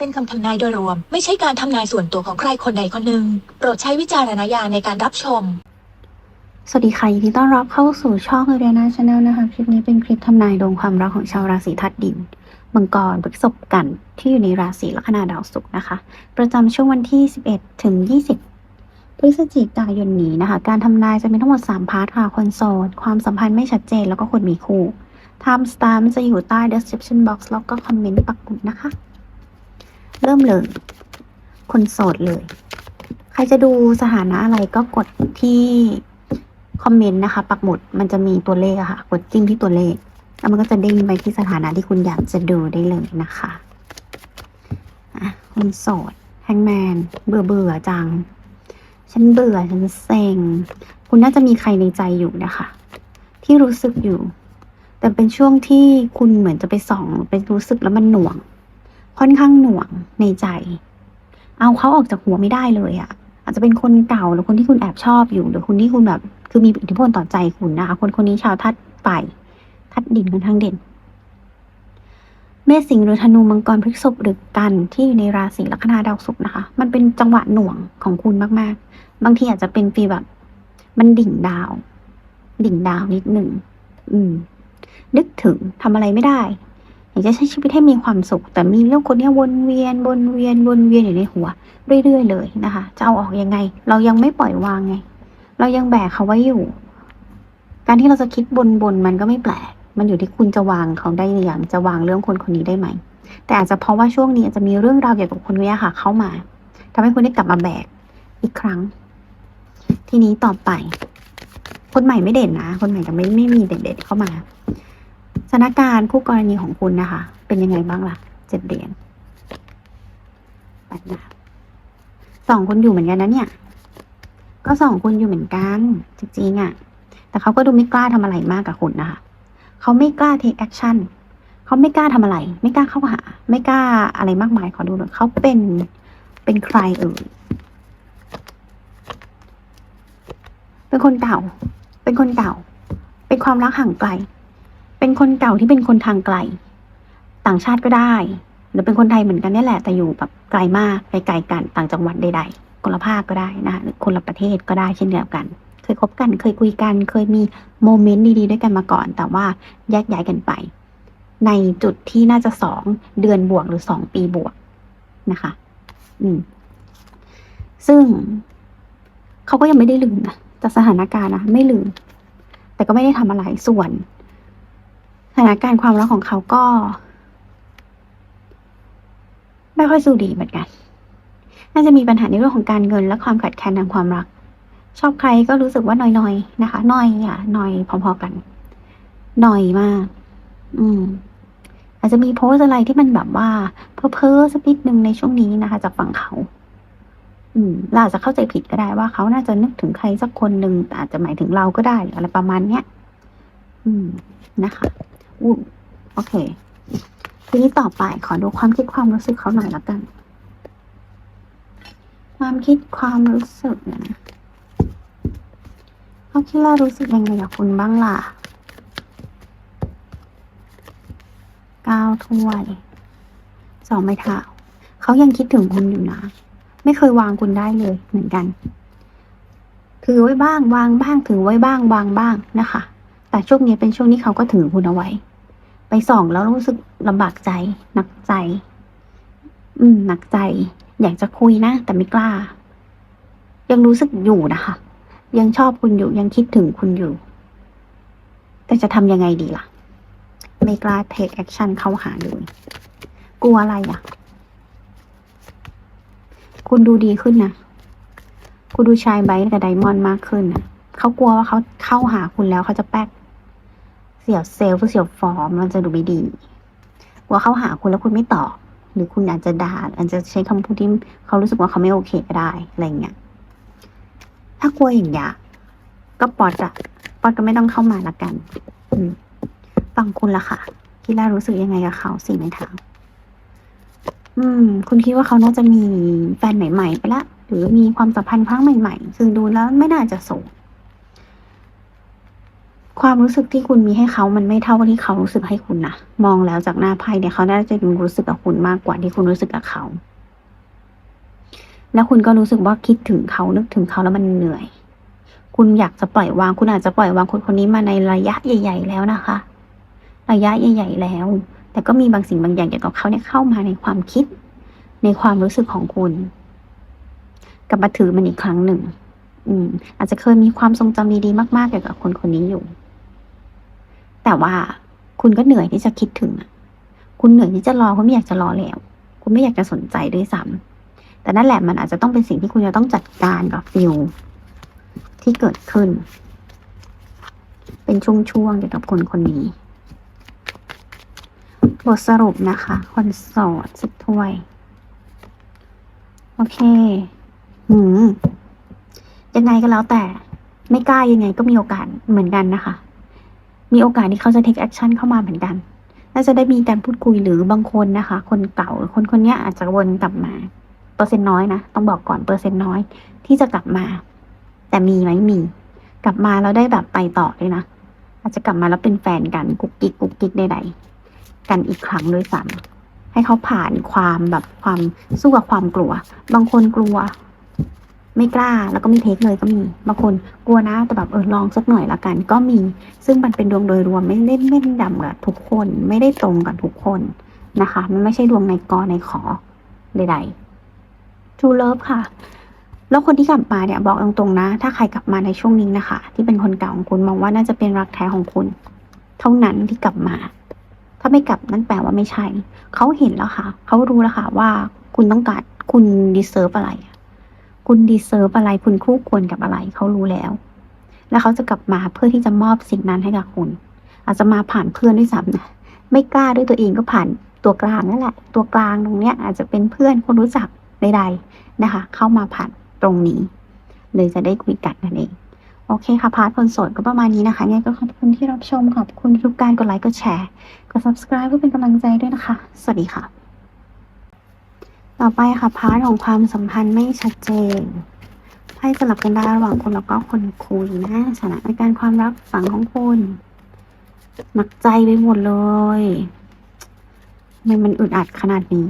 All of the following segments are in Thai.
เป็นคำทำนายโดยรวม ไม่ใช่การทำนายส่วนตัวของใครคนใดคนหนึ่งโปรดใช้วิจารณญาณในการรับชม สวัสดีค่ะยินดีต้อนรับเข้าสู่ช่องเรียนาชาแนลนะคะ คลิปนี้เป็นคลิปทำนายดวงความรักของชาวราศีธัดิน มังกรพฤษภกันที่อยู่ในราศีลัคนาดาวศุกร์นะคะ ประจำช่วงวันที่ 11 ถึง 20 พฤศจิกายนนี้นะคะ การทำนายจะมีทั้งหมด 3 พาร์ทค่ะคนโสดความสัมพันธ์ไม่ชัดเจนแล้วก็คนมีคู่ Time Star มันจะอยู่ใต้ description box แล้วก็คอมเมนต์ปักหมุดนะคะ เริ่มเลย คนโสดเลย ใครจะดูสถานะอะไรก็กดที่คอมเมนต์นะคะ ปักหมุดมันจะมีตัวเลขอะค่ะ กดจิ้มที่ตัวเลข แล้วมันก็จะเด้งไปที่สถานะที่คุณอยากจะดูได้เลยนะคะอะคนโสดแฮงแมนเบื่อเบื่อจัง ฉันเบื่อฉันเซ็ง คุณน่าจะมีใครในใจอยู่นะคะ ที่รู้สึกอยู่ แต่เป็นช่วงที่คุณเหมือนจะไปส่องไปรู้สึกแล้วมันหน่วง ค่อนข้างหน่วงในใจ เอาเขาออกจากหัวไม่ได้เลยอะอาจจะเป็นคนเก่าหรือคนที่คุณแอบชอบอยู่ หรือคนที่คุณแบบ คือมีอิทธิพลต่อใจคุณนะคะ คนคนนี้ชาวทัดไฟทัดดินค่อนข้างเด่น เมษสิงห์หรือธนูมังกรพฤษภหรือกันที่อยู่ในราศีลัคนาดาวศุกร์นะคะ มันเป็นจังหวะหน่วงของคุณมากๆ บางทีอาจจะเป็นฟีแบบ มันดิ่งดาว ดิ่งดาวนิดหนึ่งอืม นึกถึงทำอะไรไม่ได้ อยากจะใช้ชีวิตให้มีความสุข แต่มีเรื่องคนนี้วนเวียนวนเวียนวนเวียนอยู่ในหัว เรื่อยๆเลยนะคะ จะเอาออกยังไง เรายังไม่ปล่อยวางไง เรายังแบกเขาไว้อยู่ การที่เราจะคิดบนบนๆมันก็ไม่แปลก มันอยู่ที่คุณจะวางเขาได้หรือยังจะวางเรื่องคนคนนี้ได้ไหม แต่อาจจะเพราะว่าช่วงนี้อาจจะมีเรื่องราวเกี่ยวกับคนนี้ค่ะ เข้ามาทำให้คุณได้กลับมาแบกอีกครั้ง ทีนี้ต่อไป คนใหม่ไม่เด่นนะ คนใหม่จะไม่ไม่มีเด่นๆเข้ามา ถานการณ์คู่กรณีของคุณนะคะ เป็นยังไงบ้างล่ะเจ็ดเหรียญแปดดาบสองคนอยู่เหมือนกันนะเนี่ย ก็สองคนอยู่เหมือนกัน จริงๆอะ่ะ แต่เขาก็ดูไม่กล้าทำอะไรมากกับคุณนะคะเขาไม่กล้า take action เขาไม่กล้าทำอะไร ไม่กล้าเข้าหา ไม่กล้าอะไรมากมายขอดูหน่อยเขาเป็นเป็นใครเอ่ยเป็นคนเก่า เป็นคนเก่า เป็นความรักห่างไกล เป็นคนเก่าที่เป็นคนทางไกล ต่างชาติก็ได้ หรือเป็นคนไทยเหมือนกันนี่แหละแต่อยู่แบบไกลมากไกลๆกันต่างจังหวัดใดๆคนละภาคก็ได้นะคะหรือคนละประเทศก็ได้เช่นเดียวกัน เคยคบกันเคยคุยกัน เคยมีโมเมนต์ดีๆด้วยกันมาก่อน แต่ว่าแยกย้ายกันไป ในจุดที่น่าจะสองเดือนบวกหรือสองปีบวกนะคะ อืม ซึ่งเขาก็ยังไม่ได้ลืมนะจากสถานการณ์นะไม่ลืม แต่ก็ไม่ได้ทำอะไรส่วน ถานการณ์ความรักของเขาก็ ไม่ค่อยสู้ดีเหมือนกัน น่าจะมีปัญหาในเรื่องของการเงินและความขัดแคลนทางความรัก ชอบใครก็รู้สึกว่าน้อยๆนะคะน้อยอะน้อยพอๆกันน้อยมาก อืม อาจจะมีโพสอะไรที่มันแบบว่าเพ้อเพ้อๆสักนิดนึงในช่วงนี้นะคะจากฝั่งเขา อืมเราอาจจะเข้าใจผิดก็ได้ว่าเขาน่าจะนึกถึงใครสักคนหนึ่งแต่อาจจะหมายถึงเราก็ได้หรืออะไรประมาณเนี้ย อืมนะคะ อู้โอเค ทีนี้ต่อไปขอดูความคิดความรู้สึกเขาหน่อยละกัน ความคิดความรู้สึกเนี่ยนะเขาคิดว่ารู้สึกยังไงกับคุณบ้างล่ะเก้าถ้วยสองไม้เท้าเขายังคิดถึงคุณอยู่นะ ไม่เคยวางคุณได้เลยเหมือนกัน ถือไว้บ้าง วางบ้างถือไว้บ้าง วางบ้างนะคะ แต่ช่วงนี้เป็นช่วงที่เขาก็ถือคุณเอาไว้ ไปส่องแล้วรู้สึกลำบากใจ หนักใจ อืม หนักใจ อยากจะคุยนะ แต่ไม่กล้า ยังรู้สึกอยู่นะคะ ยังชอบคุณอยู่ ยังคิดถึงคุณอยู่ แต่จะทำยังไงดีล่ะ ไม่กล้า take action เข้าหาเลยกลัวอะไรอะ คุณดูดีขึ้นนะ คุณดูชายไบท์กับไดมอนด์มากขึ้นนะเขากลัวว่าเขาเข้าหาคุณแล้วเขาจะแป๊ก เสียเซลล์เสียฟอร์มมันจะดูไม่ดีกลัวเขาหาคุณแล้วคุณไม่ตอบ หรือคุณอาจจะด่าอาจจะใช้คำพูดที่เขารู้สึกว่าเขาไม่โอเคก็ได้อะไรเงี้ยถ้ากลัวอย่างเงี้ยก็ปอดอะปอดก็ไม่ต้องเข้ามาละกัน อืมฟังคุณละค่ะคิดแล้วรู้สึกยังไงกับเขาสี่ไม้เท้าอืม คุณคิดว่าเขาน่าจะมีแฟนใหม่ ๆ ไปละ หรือมีความสัมพันธ์ครั้งใหม่ ๆ ซึ่งดูแล้วไม่น่าจะโสด ความรู้สึกที่คุณมีให้เขามันไม่เท่ากับที่เขารู้สึกให้คุณนะมองแล้วจากหน้าไพ่เนี่ยเขาน่าจะรู้สึกกับคุณมากกว่าที่คุณรู้สึกกับเขา แล้วคุณก็รู้สึกว่าคิดถึงเขานึกถึงเขาแล้วมันเหนื่อย คุณอยากจะปล่อยวาง คุณอาจจะปล่อยวางคนคนนี้มาในระยะใหญ่ ๆ แล้วนะคะ ระยะใหญ่ ๆ แล้ว แต่ก็มีบางสิ่งบางอย่างเกี่ยวกับเขาเนี่ยเข้ามาในความคิด ในความรู้สึกของคุณกลับมาถือมันอีกครั้งหนึ่งอืมอาจจะเคยมีความทรงจำดีๆมาก ๆ เกี่ยวกับคนคนนี้อยู่ แต่ว่าคุณก็เหนื่อยที่จะคิดถึงคุณเหนื่อยที่จะรอคุณไม่อยากจะรอแล้ว คุณไม่อยากจะสนใจด้วยซ้ำแต่นั่นแหละมันอาจจะต้องเป็นสิ่งที่คุณจะต้องจัดการกับฟิลที่เกิดขึ้น เป็นช่วงๆเกี่ยวกับคนคนนี้บทสรุปนะคะ คนโสดสิบถ้วย โอเค หืมยังไงก็แล้วแต่ ไม่กล้ายังไงก็มีโอกาสเหมือนกันนะคะ มีโอกาสที่เขาจะ take action เข้ามาเหมือนกัน น่าจะได้มีการพูดคุยหรือบางคนนะคะ คนเก่าคนคนนี้อาจจะวนกลับมา เปอร์เซ็นต์น้อยนะ ต้องบอกก่อนเปอร์เซ็นต์น้อยที่จะกลับมา แต่มีไหมมี กลับมาแล้วได้แบบไปต่อด้วยนะ อาจจะกลับมาแล้วเป็นแฟนกันกุ๊กกิ๊กกุ๊กกิ๊กใดๆกันอีกครั้งด้วยซ้ำให้เขาผ่านความแบบความสู้กับความกลัว บางคนกลัว ไม่กล้าแล้วก็ไม่เทคเลยก็มีบางคนกลัวนะแต่แบบเออลองสักหน่อยละกันก็มี ซึ่งมันเป็นดวงโดยรวมไม่ได้ไม่ได้ดำกับทุกคน ไม่ได้ตรงกับทุกคนนะคะ มันไม่ใช่ดวงในกอในขอใดๆ True Love ค่ะ แล้วคนที่กลับมาเนี่ยบอกตรงๆนะ ถ้าใครกลับมาในช่วงนี้นะคะ ที่เป็นคนเก่าของคุณมองว่าน่าจะเป็นรักแท้ของคุณ เท่านั้นที่กลับมา ถ้าไม่กลับนั่นแปลว่าไม่ใช่เขาเห็นแล้วค่ะเขารู้แล้วค่ะว่าคุณต้องการคุณ deserve อะไร คุณดีเซิร์ฟอะไรคุณคู่ควรกับอะไรเขารู้แล้ว แล้วเขาจะกลับมาเพื่อที่จะมอบสิ่งนั้นให้กับคุณ อาจจะมาผ่านเพื่อนด้วยซ้ำนะไม่กล้าด้วยตัวเองก็ผ่านตัวกลางนั่นแหละ ตัวกลางตรงเนี้ย อาจจะเป็นเพื่อนคนรู้จักใดๆนะคะ เข้ามาผ่านตรงนี้ เลยจะได้คุยกันนั่นเองโอเคค่ะ พาร์ทคนโสดก็ประมาณนี้นะคะเนี่ยก็ขอบคุณที่รับชมขอบคุณทุกการกดไลค์กดแชร์กด subscribe เพื่อเป็นกำลังใจด้วยนะคะ สวัสดีค่ะ ต่อไปค่ะพาร์ทของความสัมพันธ์ไม่ชัดเจนให้สลับกันได้ระหว่างคนแล้วก็คนคุยนะสถานการณ์ความรักฝั่งของคุณหนักใจไปหมดเลยทำไมมันอึดอัดขนาดนี้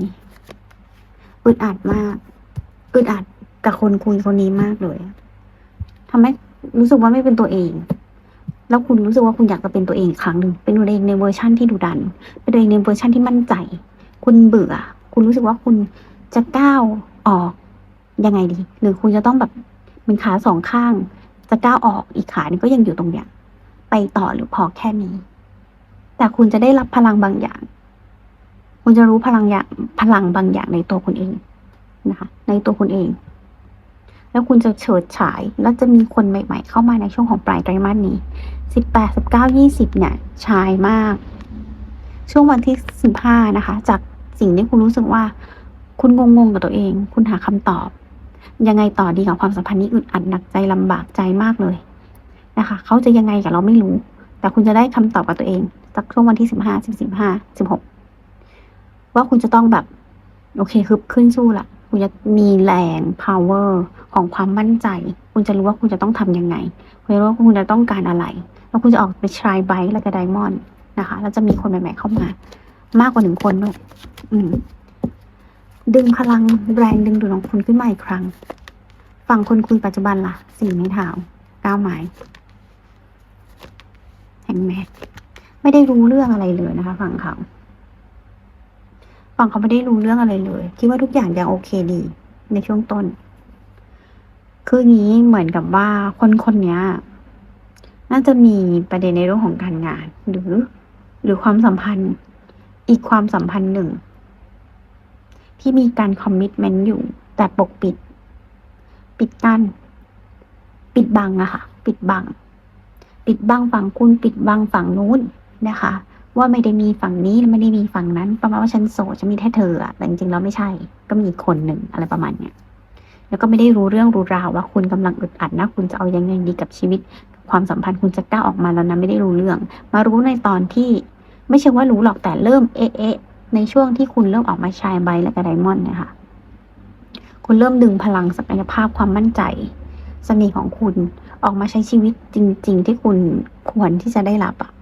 อึดอัดมากอึดอัดกับคนคุยคนนี้มากเลยทำให้รู้สึกว่าไม่เป็นตัวเอง แล้วคุณรู้สึกว่าคุณอยากจะเป็นตัวเองครั้งหนึ่งเป็นตัวเองในเวอร์ชั่นที่ดุดัน เป็นตัวเองในเวอร์ชั่นที่มั่นใจ คุณเบื่อ คุณรู้สึกว่าคุณ จะก้าวออกยังไงดี หรือคุณจะต้องแบบเป็นขาสองข้าง จะก้าวออกอีกขานึงก็ยังอยู่ตรงเนี้ยไปต่อหรือพอแค่นี้ แต่คุณจะได้รับพลังบางอย่าง คุณจะรู้พลังอย่างพลังบางอย่างในตัวคุณเองนะคะ ในตัวคุณเอง แล้วคุณจะเฉิดฉายแล้วจะมีคนใหม่ๆ เข้ามาในช่วงของปลายไตรมาสนี้สิบแปดสิบเก้ายี่สิบเนี่ยชายมาก ช่วงวันที่สิบห้านะคะ จากสิ่งที่คุณรู้สึกว่า คุณงงๆกับตัวเอง คุณหาคำตอบ ยังไงต่อดีกับความสัมพันธ์นี้อึดอัดหนักใจลำบากใจมากเลยนะคะเขาจะยังไงกับเราไม่รู้ แต่คุณจะได้คำตอบกับตัวเองจากช่วงวันที่สิบห้าสิบสิบห้าสิบหกว่าคุณจะต้องแบบ โอเคฮึบขึ้นสู้ละคุณจะมีแรง power ของความมั่นใจ คุณจะรู้ว่าคุณจะต้องทำยังไง คุณจะรู้ว่าคุณจะต้องการอะไร แล้วคุณจะออกไปชายไบค์แล้วก็ไดมอนด์นะคะ แล้วจะมีคนใหม่ๆเข้ามามากกว่าหนึ่งคนด้วยอืม ดึงพลังแรงดึงดูดของคุณขึ้นมาอีกครั้ง ฝั่งคนคุยปัจจุบันล่ะ สี่ไม้เท้าเก้าไม้แห่งแมทไม่ได้รู้เรื่องอะไรเลยนะคะ ฝั่งเขา ฝั่งเขาไม่ได้รู้เรื่องอะไรเลย คิดว่าทุกอย่างยังโอเคดี ในช่วงต้น คืองี้เหมือนกับว่าคนคนนี้น่าจะมีประเด็นในเรื่องของการงาน หรือ หรือความสัมพันธ์ อีกความสัมพันธ์หนึ่ง ที่มีการคอมมิ t เมนต์อยู่ แต่ปกปิด ปิดกั้น ปิดบังอะค่ะ ปิดบัง ปิดบังฝั่งคุณ ปิดบังฝั่งนู้นนะคะ ว่าไม่ได้มีฝั่งนี้ไม่ได้มีฝั่งนั้น ประมาณว่าฉันโสดฉันมีแค่เธออะแต่จริงๆแล้วไม่ใช่ ก็มีคนหนึ่งอะไรประมาณเนี้ยแล้วก็ไม่ได้รู้เรื่องรู้ราวว่าคุณกำลังอึดอัดนะคุณจะเอายังไงดีกับชีวิต ความสัมพันธ์คุณจะก้าวออกมาแล้วนะไม่ได้รู้เรื่อง มารู้ในตอนที่ไม่ใช่ว่ารู้หรอกแต่เริ่มเอะเอะ ในช่วงที่คุณเริ่มออกมาชายใบและกระไดมอนด์เนะคะคุณเริ่มดึงพลังศักยภาพความมั่นใจเสน่ห์ของคุณออกมาใช้ชีวิตจริง ๆ ที่คุณควรที่จะได้รับอะ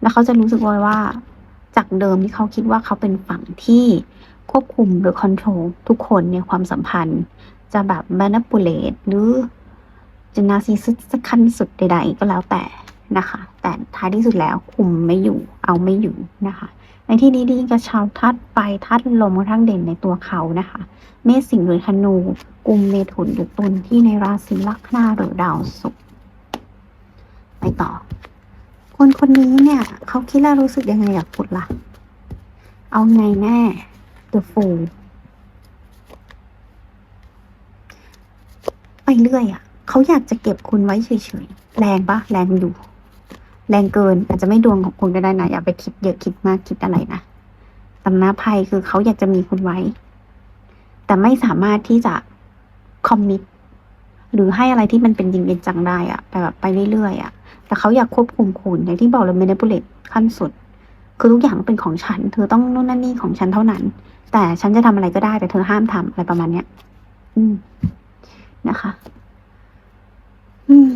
แล้วเขาจะรู้สึกว่าว่าจากเดิมที่เขาคิดว่าเขาเป็นฝั่งที่ควบคุมหรือคอนโทรลทุกคนในความสัมพันธ์ จะแบบ manipulate หรือจะนาซีซึสักขั้นสุดใด ๆ ก็แล้วแต่นะคะ แต่ท้ายที่สุดแล้วคุมไม่อยู่เอาไม่อยู่นะคะ ในที่นี้ดีกับชาวทัดไปทัดลมค่อนข้างเด่นในตัวเขานะคะ เมษสิงห์หรือธนูกุมเมถุนหรือตุลที่ในราศีลัคนาหรือดาวศุกร์ไปต่อ คนคนนี้เนี่ยเขาคิดและรู้สึกยังไงกับคุณล่ะ เอาไงแน่ The Fool ไปเรื่อยอะ่ะ เขาอยากจะเก็บคุณไว้เฉยๆ แรงปะแรงอยู่ แรงเกินอาจจะไม่ดวงของคุณก็ได้นะ อย่าไปคิดเยอะคิดมากคิดอะไรนะตำนาภัยคือเขาอยากจะมีคุณไว้ แต่ไม่สามารถที่จะคอมมิตหรือให้อะไรที่มันเป็นจริงเป็นจังได้อะแต่แบบไปเรื่อยๆอะแต่เขาอยากควบคุมคุณอย่างที่บอกเลย manipulate ขั้นสุด คือทุกอย่างเป็นของฉัน เธอต้องนู่นนั่นนี่ของฉันเท่านั้น แต่ฉันจะทำอะไรก็ได้แต่เธอห้ามทำอะไรประมาณเนี้ย อืมนะคะ อืม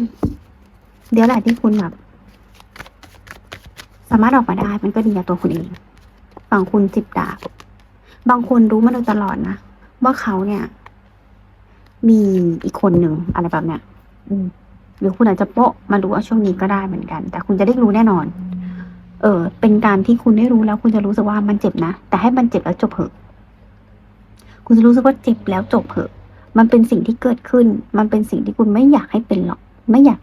เดี๋ยวแหละที่คุณแบบ สามารถออกมาได้ มันก็ดีกับตัวคุณเองฝั่งคุณจิบดาบบางคนรู้มาโดยตลอดนะว่าเขาเนี่ย มีอีกคนหนึ่งอะไรแบบเนี้ยอืมหรือคุณอาจจะโปะมารู้ว่าช่วงนี้ก็ได้เหมือนกัน แต่คุณจะได้รู้แน่นอน เออ เป็นการที่คุณได้รู้แล้ว คุณจะรู้สึกว่ามันเจ็บนะ แต่ให้มันเจ็บแล้วจบเถอะ คุณจะรู้สึกว่าเจ็บแล้วจบเถอะ มันเป็นสิ่งที่เกิดขึ้น มันเป็นสิ่งที่คุณไม่อยากให้เป็นหรอก ไม่อยาก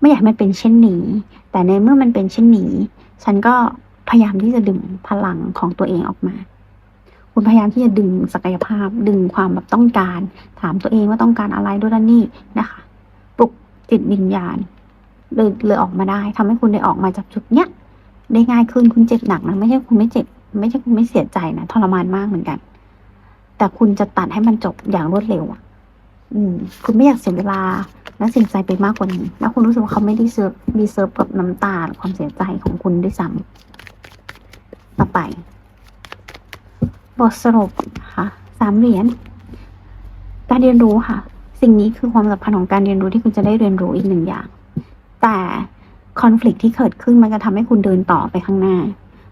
ไม่อยากมันเป็นเช่นนี้ แต่ในเมื่อมันเป็นเช่นนี้ ฉันก็พยายามที่จะดึงพลังของตัวเองออกมา คุณพยายามที่จะดึงศักยภาพ ดึงความแบบต้องการ ถามตัวเองว่าต้องการอะไรด้วยนั่นนี่นะคะ ปลุกจิตวิญญาณเลยเลยออกมาได้ทำให้คุณได้ออกมาจากจุดเนี้ยได้ง่ายขึ้นคุณเจ็บหนักนะไม่ใช่คุณไม่เจ็บ ไม่ใช่คุณไม่เสียใจนะทรมานมากเหมือนกัน แต่คุณจะตัดให้มันจบอย่างรวดเร็วอะ อืม คุณไม่อยากเสียเวลา และเสียใจไปมากกว่านี้ แล้วคุณรู้สึกว่าเขาไม่ได้เซิร์ฟดีเซิร์ฟกับน้ำตาความเสียใจของคุณด้วยซ้ำต่อไป บทสรุปค่ะสามเหรียญการเรียนรู้ค่ะ สิ่งนี้คือความสัมพันธ์ของการเรียนรู้ที่คุณจะได้เรียนรู้อีกหนึ่งอย่าง แต่คอน FLICT ที่เกิดขึ้นมันจะทำให้คุณเดินต่อไปข้างหน้า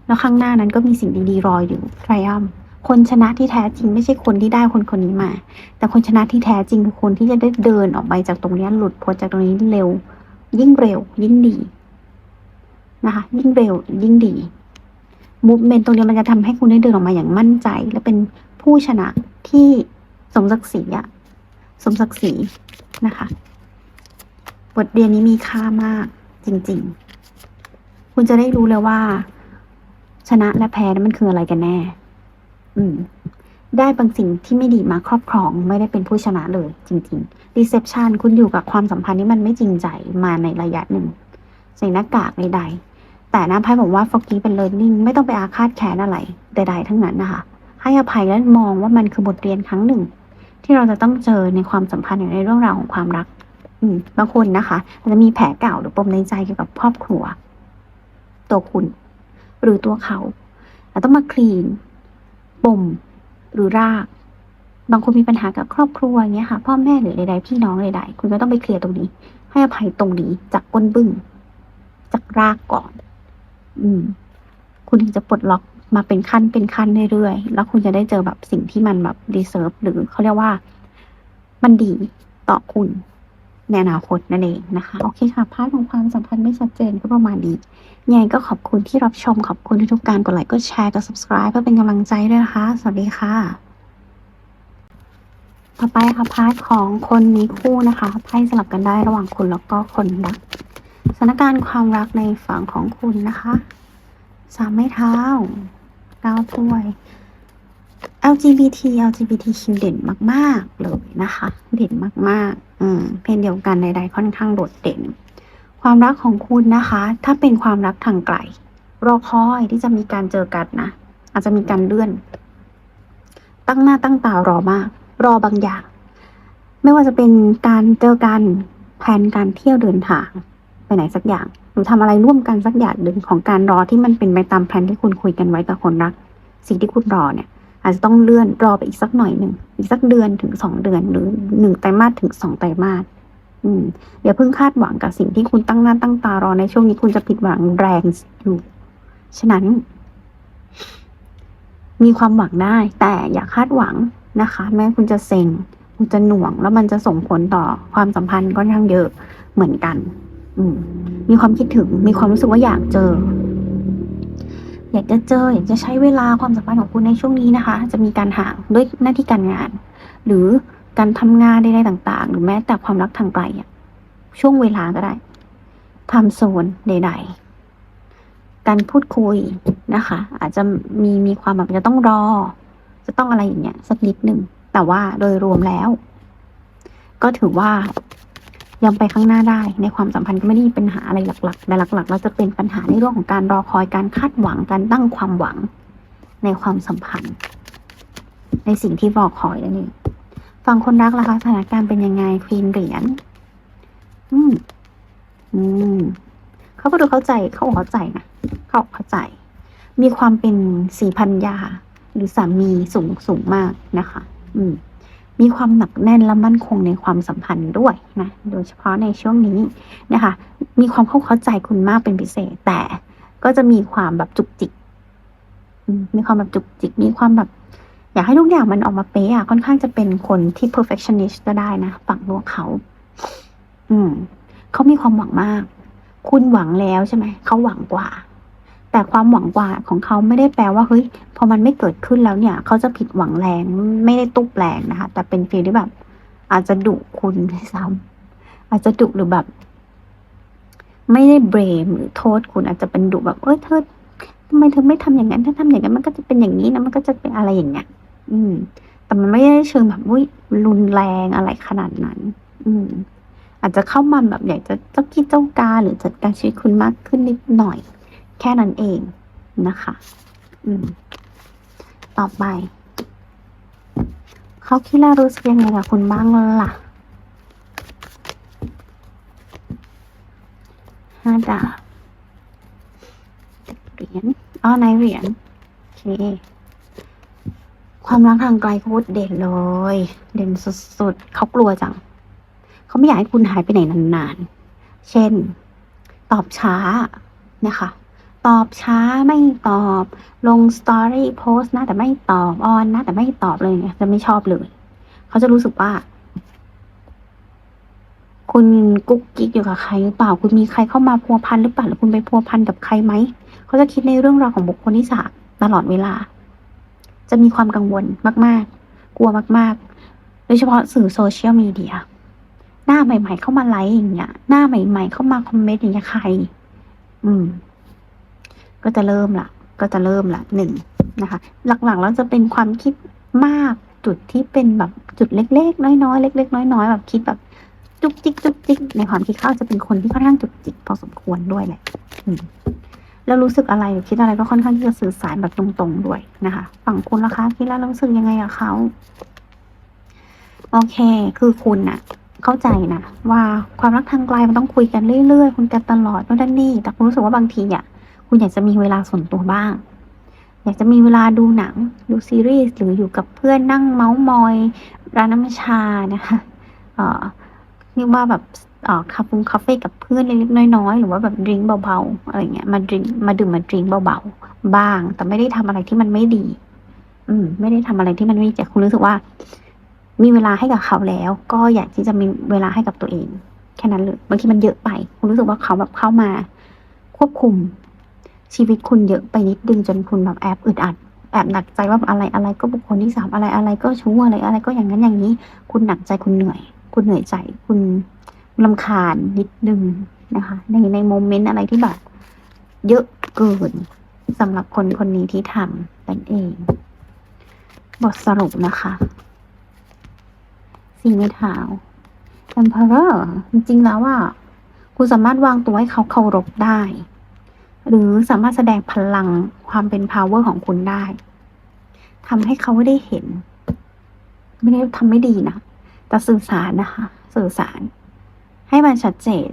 แล้วข้างหน้านั้นก็มีสิ่งดีๆรออยู่ทริอัม คนชนะที่แท้จริงไม่ใช่คนที่ได้คนคนนี้มา แต่คนชนะที่แท้จริงคือคนที่จะได้เดินออกไปจากตรงนี้หลุดพ้นจากตรงนี้เร็ว ยิ่งเร็ว ยิ่งดีนะคะ ยิ่งเร็ว ยิ่งดีมูฟเมนต์ตรงนี้มันจะทำให้คุณได้เดินออกมาอย่างมั่นใจ และเป็นผู้ชนะที่สมศักดิ์ศรีอะสมศักดิ์ศรีนะคะ บทเรียนนี้มีค่ามากจริง ๆ คุณจะได้รู้เลยว่า ชนะและแพ้นั้นมันคืออะไรกันแน่ อืม ได้บางสิ่งที่ไม่ดีมาครอบครองไม่ได้เป็นผู้ชนะเลยจริงๆ deception คุณอยู่กับความสัมพันธ์ที่มันไม่จริงใจมาในระยะหนึ่งใส่หน้ากากใดๆ แต่น้าไพ่บอกว่า forgive เป็น learning ไม่ต้องไปอาฆาตแค้นอะไรใดๆทั้งนั้นนะคะ ให้อภัยและมองว่ามันคือบทเรียนครั้งหนึ่ง ที่เราจะต้องเจอในความสัมพันธ์ในเรื่องราวของความรัก อืมบางคนนะคะอาจจะมีแผลเก่าหรือปมในใจเกี่ยวกับครอบครัว ตัวคุณ หรือตัวเขา เราต้องมาคลีน ปมหรือราก บางคนมีปัญหากับครอบครัวอย่างเงี้ยค่ะ พ่อแม่หรือใดๆพี่น้องใดๆคุณก็ต้องไปเคลียร์ตรงนี้ ให้อภัยตรงนี้จากก้นบึ้งจากรากก่อน อืม คุณถึงจะปลดล็อกมาเป็นขั้นเป็นขั้นเรื่อยๆ แล้วคุณจะได้เจอแบบสิ่งที่มันแบบดีเซิร์ฟหรือเขาเรียกว่า มันดีต่อคุณ ในอนาคตนั่นเองนะคะ โอเคค่ะพาร์ทของความสัมพันธ์ไม่ชัดเจนก็ประมาณนี้ยังไงก็ขอบคุณที่รับชม ขอบคุณทุกการกดไลค์กดแชร์กด subscribe เพื่อเป็นกำลังใจด้วยนะคะ สวัสดีค่ะ ต่อไปค่ะพาร์ทของคนมีคู่นะคะไพ่สลับกันได้ระหว่างคุณแล้วก็คนรักสถานการณ์ความรักในฝั่งของคุณนะคะสามไม้เท้าเก้าถ้วย LGBT LGBTQ เด่นมาก ๆ เลยนะคะ เด่นมาก ๆ อืมเพศเดียวกันใดๆค่อนข้างโดดเด่น ความรักของคุณนะคะ ถ้าเป็นความรักทางไกล รอคอยที่จะมีการเจอกันนะ อาจจะมีการเลื่อน ตั้งหน้าตั้งตารอมาก รอบางอย่าง ไม่ว่าจะเป็นการเจอกันแผนการเที่ยวเดินทาง ไปไหนสักอย่าง หรือทำอะไรร่วมกันสักอย่างหนึ่งของการรอที่มันเป็นไปตามแผนที่คุณคุยกันไว้กับคนรัก สิ่งที่คุณรอเนี่ย อาจจะต้องเลื่อนรอไปอีกสักหน่อยหนึ่งอีกสักเดือนถึงสองเดือนหรือหนึ่งไตรมาสถึงสองไตรมาสอืมอย่าเพิ่งคาดหวังกับสิ่งที่คุณตั้งหน้าตั้งตารอในช่วงนี้คุณจะผิดหวังแรงอยู่ ฉะนั้น มีความหวังได้ แต่อย่าคาดหวังนะคะ แม้คุณจะเซ็งคุณจะหน่วง แล้วมันจะส่งผลต่อความสัมพันธ์ก็ยังเยอะเหมือนกัน อืมมีความคิดถึง มีความรู้สึกว่าอยากเจอ อยากจะเจออยากจะใช้เวลาความสัมพันธ์ของคุณในช่วงนี้นะคะ จะมีการห่างด้วยหน้าที่การงาน หรือการทำงานใดๆต่างๆ หรือแม้แต่ความรักทางไกลอะช่วงเวลาก็ได้ทำโซนใด ๆ การพูดคุยนะคะ อาจจะมีมีความแบบจะต้องรอ จะต้องอะไรอย่างเงี้ยสักนิดหนึ่งแต่ว่าโดยรวมแล้ว ก็ถือว่า ยังไปข้างหน้าได้ ในความสัมพันธ์ก็ไม่ได้มีปัญหาอะไรหลัก ๆ แต่หลักๆเราจะเป็นปัญหาในเรื่องของการรอคอยการคาดหวังการตั้งความหวังในความสัมพันธ์ ในสิ่งที่รอคอยนั่นเองฝั่งคนรักล่ะคะสถานการณ์เป็นยังไงควีนเหรียญอืมอืมเขาก็ดูเข้าใจเขาเข้าใจนะเขาเข้าใจ มีความเป็นสีพันยาหรือสามีสูงสูงมากนะคะ อืม มีความหนักแน่นและมั่นคงในความสัมพันธ์ด้วยนะ โดยเฉพาะในช่วงนี้นะคะ มีความเข้าใจคุณมากเป็นพิเศษ แต่ก็จะมีความแบบจุกจิกมมีความแบบจุกจิก มีความแบบ อยากให้ทุกอย่างมันออกมาเป๊ะอะค่อนข้างจะเป็นคนที่ perfectionist ก็ได้นะ ฝั่งตัวเขา อืม เขามีความหวังมาก คุณหวังแล้วใช่ไหม เขาหวังกว่า แต่ความหวังกว่าของเขาไม่ได้แปลว่าเฮ้ยพอมันไม่เกิดขึ้นแล้วเนี่ย เขาจะผิดหวังแรงไม่ได้ตุบแรงนะคะ แต่เป็นฟีลที่แบบ อาจจะดุคุณด้วยซ้ำอาจจะดุหรือแบบ ไม่ได้เบรมหรือโทษคุณอาจจะเป็นดุแบบเอ้ยเธอทำไมเธอไม่ทำอย่างนั้น ถ้าทำอย่างนั้นมันก็จะเป็นอย่างนี้นะมันก็จะเป็นอะไรอย่างเงี้ยอืม แต่มันไม่ได้เชิงแบบอุ้ยรุนแรงอะไรขนาดนั้น อืม อาจจะเข้ามาแบบอยากจะเจ้ากี้เจ้าการหรือจัดการชีวิตคุณมากขึ้นนิดหน่อย แค่นั้นเองนะคะ อืม ต่อไป เขาคิดแล้วรู้สึกยังไงกับคุณบ้างล่ะห้าดาบเหรียญอ๋อนายเหรียญโอเค ความรักทางไกลโคตรเด่นเลย เด่นสุดๆเขากลัวจัง เขาไม่อยากให้คุณหายไปไหนนานๆ เช่น ตอบช้านะคะ ตอบช้าไม่ตอบ ลงสตอรี่โพสต์นะแต่ไม่ตอบออนนะแต่ไม่ตอบเลยเนี่ยจะไม่ชอบเลย เขาจะรู้สึกว่า คุณกุ๊กกิ๊กอยู่กับใครหรือเปล่า คุณมีใครเข้ามาพัวพันหรือเปล่าหรือคุณไปพัวพันกับใครไหม เขาจะคิดในเรื่องราวของบุคคลที่สามตลอดเวลา จะมีความกังวลมาก ๆ กลัวมาก ๆ โดยเฉพาะสื่อโซเชียลมีเดียหน้าใหม่ ๆ เข้ามาไลค์อย่างเงี้ย หน้าใหม่ ๆ เข้ามาคอมเมนต์อย่างเงี้ยใคร อืม ก็จะเริ่มละก็จะเริ่มละหนึ่งนะคะ หลักๆแล้วจะเป็นความคิดมากจุดที่เป็นแบบจุดเล็ก ๆ น้อยๆเล็ก ๆ น้อย ๆ แบบคิดแบบจุกจิกจุกจิกในความคิดเขาจะเป็นคนที่ค่อนข้างจุกจิกพอสมควรด้วยแหละแล้วรู้สึกอะไรคิดอะไรก็ค่อนข้างที่จะสื่อสารแบบตรงๆด้วยนะคะ ฝั่งคุณล่ะคะคิดแล้วรู้สึกยังไงกับเขาโอเค คือคุณน่ะ เข้าใจนะว่าความรักทางไกลมันต้องคุยกันเรื่อยๆ คุยกันตลอดโน่นนั่นนี่ แต่คุณรู้สึกว่าบางทีอะ คุณอยากจะมีเวลาส่วนตัวบ้าง อยากจะมีเวลาดูหนัง ดูซีรีส์หรืออยู่กับเพื่อนนั่งเมาส์มอย ร้านน้ำชานะคะเอ่อเรียกว่าแบบเอ่อคาเฟ่คาเฟ่กับเพื่อนเล็กๆน้อยๆหรือว่าแบบดริงก์เบาๆอะไรเงี้ยมาดริงมาดื่มมาดริงก์เบาๆบ้าง แต่ไม่ได้ทำอะไรที่มันไม่ดี อืม ไม่ได้ทำอะไรที่มันไม่ดีแต่คุณรู้สึกว่า มีเวลาให้กับเขาแล้ว ก็อยากที่จะมีเวลาให้กับตัวเอง แค่นั้นเลยบางทีมันเยอะไป คุณรู้สึกว่าเขาแบบเข้ามาควบคุม ชีวิตคุณเยอะไปนิดนึงจนคุณแบบแอบอึดอัดแอบหนักใจว่าอะไรอะไรก็บุคคลที่สามอะไรอะไรก็ชู้อะไรอะไรก็อย่างนั้นอย่างนี้ คุณหนักใจคุณเหนื่อย คุณเหนื่อยใจคุณลำคาญนิดนึงนะคะในในโมเมนต์อะไรที่แบบเยอะเกินสำหรับคนคนนี้ที่ทำนั่นเอง บทสรุปนะคะสี่ไม้เท้า Emperor จริงๆแล้วอะคุณสามารถวางตัวให้เขาเคารพได้ หรือสามารถแสดงพลังความเป็น power ของคุณได้ทำให้เขาได้เห็น ไม่ได้ทำไม่ดีนะแต่สื่อสารนะคะ สื่อสาร ให้มันชัดเจน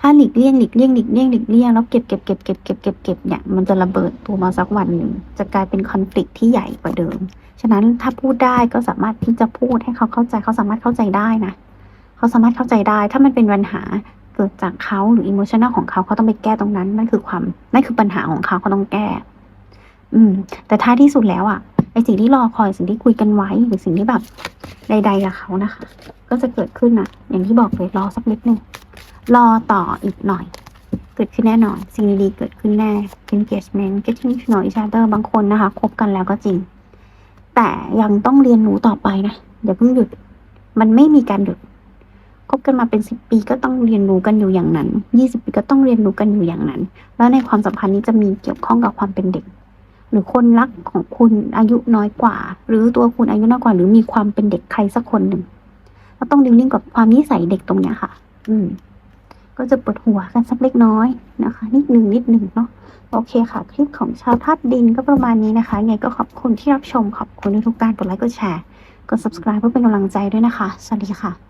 ถ้าหลีกเลี่ยงหลีกเลี่ยงหลีกเลี่ยงหลีกเลี่ยงแล้วเก็บเก็บเก็บเก็บเก็บเก็บเก็บเนี่ยมันจะระเบิดตัวมาสักวันหนึ่งจะกลายเป็นคอน FLICT ที่ใหญ่กว่าเดิม ฉะนั้นถ้าพูดได้ก็สามารถที่จะพูดให้เขาเข้าใจเขาสามารถเข้าใจได้นะเขาสามารถเข้าใจได้ ถ้ามันเป็นปัญหา เกิดจากเขาหรืออิโมชัน a ลของเขาเขาต้องไปแก้ตรงนั้นนั่นคือความนั่นคือปัญหาของเขาเขาต้องแก้ อืม แต่ท้ายที่สุดแล้วอะไอสิ่งที่รอคอยสิ่งที่คุยกันไว้หรือสิ่งที่แบบใด ๆ กับเขานะคะ ก็จะเกิดขึ้นนะอย่างที่บอกเลยรอสักนิดนึงรอต่ออีกหน่อย เกิดขึ้นแน่นอน สิ่งดีๆเกิดขึ้นแน่ engagement getting to know each other บางคนนะคะคบกันแล้วก็จริง แต่ยังต้องเรียนรู้ต่อไปนะอย่าเพิ่งหยุด มันไม่มีการหยุด คบกันมาเป็นสิบปีก็ต้องเรียนรู้กันอยู่อย่างนั้นยี่สิบปีก็ต้องเรียนรู้กันอยู่อย่างนั้น แล้วในความสัมพันธ์นี้จะมีเกี่ยวข้องกับความเป็นเด็ก หรือคนรักของคุณอายุน้อยกว่า หรือตัวคุณอายุน้อยกว่า หรือมีความเป็นเด็กใครสักคนหนึ่งก็ต้องดิวนิ่งกับความนิสัยเด็กตรงเนี้ยค่ะ อืม ก็จะปวดหัวกันสักเล็กน้อยนะคะ นิดหนึ่งนิดหนึ่งเนาะโอเคค่ะ คลิปของชาวธาตุดินก็ประมาณนี้นะคะไงก็ขอบคุณที่รับชมขอบคุณทุกการกดไลค์กดแชร์กด subscribe เพื่อเป็นกำลังใจด้วยนะคะ สวัสดีค่ะ